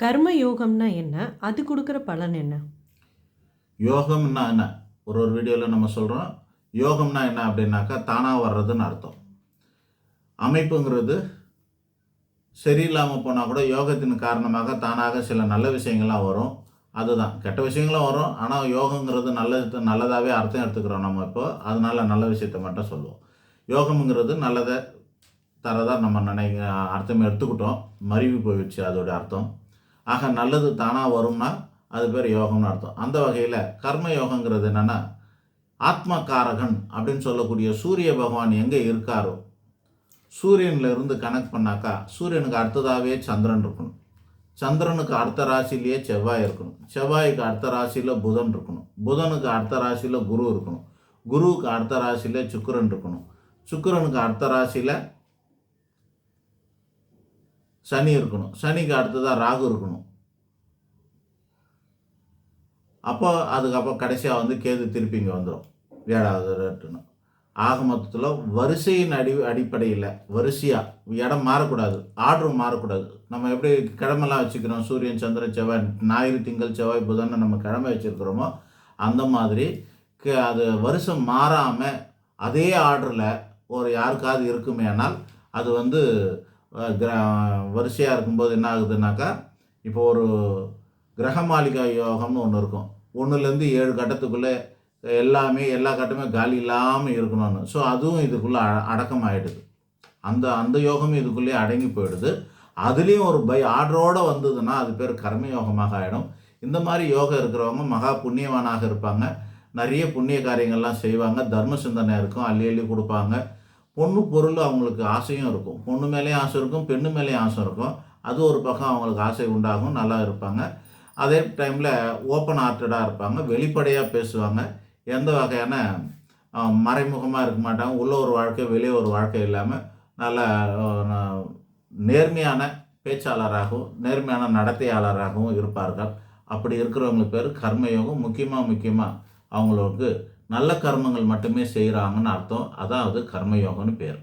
கர்ம யோகம்னா என்ன? அது கொடுக்குற பலன் என்ன? யோகம்னா என்ன? ஒரு ஒரு வீடியோவில் நம்ம சொல்கிறோம் யோகம்னா என்ன அப்படின்னாக்கா தானாக வர்றதுன்னு அர்த்தம். அமைப்புங்கிறது சரியில்லாமல் போனால் கூட யோகத்தின் காரணமாக தானாக சில நல்ல விஷயங்கள்லாம் வரும். அதுதான். கெட்ட விஷயங்களும் வரும். ஆனால் யோகங்கிறது நல்லது நல்லதாகவே அர்த்தம் எடுத்துக்கிறோம் நம்ம இப்போ. அதனால் நல்ல விஷயத்தை மட்டும் சொல்லுவோம். யோகம்ங்கிறது நல்லதை தரதாக நம்ம நினை அர்த்தம் எடுத்துக்கிட்டோம். மருவி போயிடுச்சு அதோட அர்த்தம். ஆக நல்லது தானாக வரும்னா அது பேர் யோகம்னு அர்த்தம். அந்த வகையில் கர்ம யோகங்கிறது என்னென்னா ஆத்மகாரகன் அப்படின்னு சொல்லக்கூடிய சூரிய பகவான் எங்கே இருக்காரோ சூரியன்ல இருந்து கனெக்ட் பண்ணாக்கா சூரியனுக்கு அடுத்ததாகவே சந்திரன் இருக்கணும். சந்திரனுக்கு அடுத்த ராசிலேயே செவ்வாய் இருக்கணும். செவ்வாய்க்கு அடுத்த ராசியில் புதன் இருக்கணும். புதனுக்கு அடுத்த ராசியில் குரு இருக்கணும். குருவுக்கு அடுத்த ராசியில் சுக்கிரன் இருக்கணும். சுக்கிரனுக்கு அடுத்த ராசியில் சனி இருக்கணும். சனிக்கு அடுத்ததாக ராகு இருக்கணும். அப்போ அதுக்கப்புறம் கடைசியாக வந்து கேது திருப்பி இங்கே வந்துடும் ஏழாவது ரேட்டுன்னு ஆக மொத்தத்தில் வரிசையின் அடி அடிப்படையில் வரிசையாக இடம் மாறக்கூடாது. ஆர்டரும் மாறக்கூடாது. நம்ம எப்படி கிழமெல்லாம் வச்சுக்கிறோம்? சூரியன் சந்திரன் செவ்வாய் ஞாயிறு திங்கள் செவ்வாய் புதன் நம்ம கிழமை வச்சுருக்கிறோமோ அந்த மாதிரி அது வருஷம் மாறாமல் அதே ஆர்டரில் ஒரு யாருக்காவது இருக்குமே ஆனால் அது வந்து கிரா வரிசையாக இருக்கும்போது என்ன ஆகுதுன்னாக்கா இப்போ ஒரு கிரகமாளிகா யோகம்னு ஒன்று இருக்கும். ஒன்றுலேருந்து ஏழு கட்டத்துக்குள்ளே எல்லாமே எல்லா கட்டமே காலி இல்லாமல் இருக்கணும்னு. ஸோ அதுவும் இதுக்குள்ளே அ அடக்கம் ஆகிடுது அந்த அந்த யோகமும் இதுக்குள்ளேயே அடங்கி போயிடுது. அதுலேயும் ஒரு பை ஆர்டரோடு வந்ததுன்னா அது பேர் கர்ம யோகமாக ஆகிடும் இந்த மாதிரி யோகம் இருக்கிறவங்க மகா புண்ணியவானாக இருப்பாங்க. நிறைய புண்ணிய காரியங்கள்லாம் செய்வாங்க. தர்ம சிந்தனை இருக்கும். அள்ளி அள்ளி கொடுப்பாங்க. பொண்ணு பொருள் அவங்களுக்கு ஆசையும் இருக்கும். பொண்ணு மேலேயும் ஆசை இருக்கும் பெண்ணு மேலேயும் ஆசை இருக்கும். அது ஒரு பக்கம் அவங்களுக்கு ஆசை உண்டாகும் நல்லா இருப்பாங்க. அதே டைமில் ஓப்பன் ஹார்ட்டடாக இருப்பாங்க வெளிப்படையாக பேசுவாங்க. எந்த வகையான மறைமுகமாக இருக்க மாட்டாங்க. உள்ள ஒரு வாழ்க்கை வெளியே ஒரு வாழ்க்கை இல்லாமல் நல்ல நேர்மையான பேச்சாளராகவும் நேர்மையான நடத்தையாளராகவும் இருப்பார்கள். அப்படி இருக்கிறவங்களுக்கு பேர் கர்மயோகம். முக்கியமாக முக்கியமாக அவங்களுக்கு நல்ல கர்மங்கள் மட்டுமே செய்கிறாங்கன்னு அர்த்தம். அதான் அது கர்மயோகம்னு பேர்.